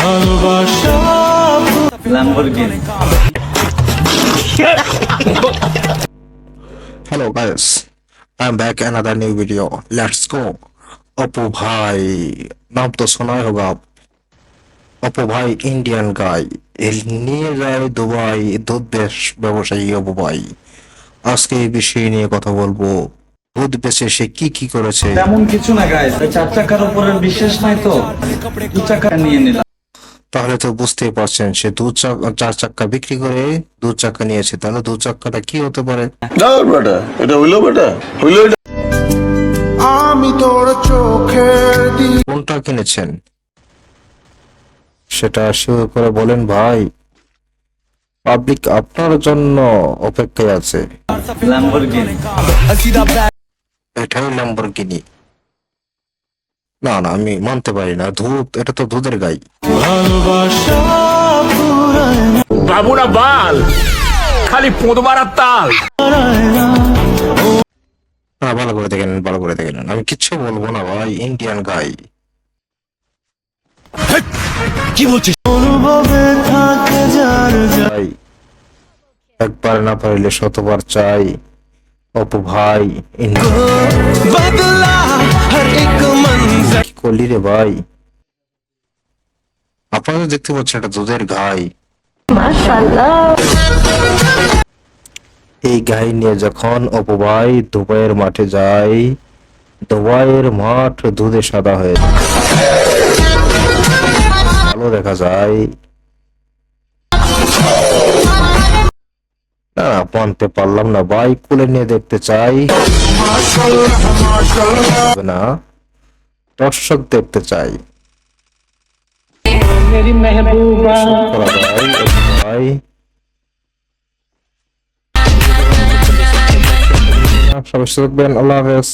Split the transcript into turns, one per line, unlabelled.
ভালোবাসা। Lamborghini
hello guys I am back another new video let's go Apu ভাই নাম তো শোনাই হোক আপ অপু ভাই ইন্ডিয়ান গাই নিয়ে যায় দুবাই দুধ বেশ ব্যবসায়ী অপু ভাই আজকে এই বিষয় নিয়ে কথা বলব ভূত বেছে সে কি কি করেছে
তেমন কিছু না গাইস চার চাকার উপরের বিশেষ নাই তো। দু চাকা নিয়ে নিলাম।
তাহলে তো বুঝতেই পারছেন সে দু চাকা চার চাক্কা বিক্রি করে দু চাক্কা নিয়েছে। তাহলে দু চাক্কাটা কি হতে পারে?
এটা হইল বেটা হইল
আমি তোর চোখের
কোনটা কিনেছেন? সেটা শিওর করে বলেন ভাই। পাবলিক আপনার জন্য অপেক্ষায় আছে।
ল্যাম্বরগিনি
এটাই ল্যাম্বরগিনি না না আমি মানতে পারি না। দুধ এটা তো দুধের গাই।
বাবুরা বাল খালি মারার তাল।
না। ভালো করে দেখে নেন ভালো করে দেখে নেন। আমি কিচ্ছু বলব না ভাই ইন্ডিয়ান গাই।
কি বলছিস?
ভাই একবার না পারিলে শতবার চাই। অপু ভাই ইন্ডিয়ান করলি রে ভাই। আপনারা দেখতে পাচ্ছেন এটা দুধের গাই। এই গাই নিয়ে যখন অপু ভাই দুবাইয়ের মাঠে যায়, দুবাইয়ের মাঠ দুধে সাদা হয়ে ভালো দেখা যায়। মানতে পারলাম না, ভাই কুলে নিয়ে দেখতে চাই। না। দর্শক দেখতে চাই। সবাই থাকবেন আল্লাহ হাফেজ।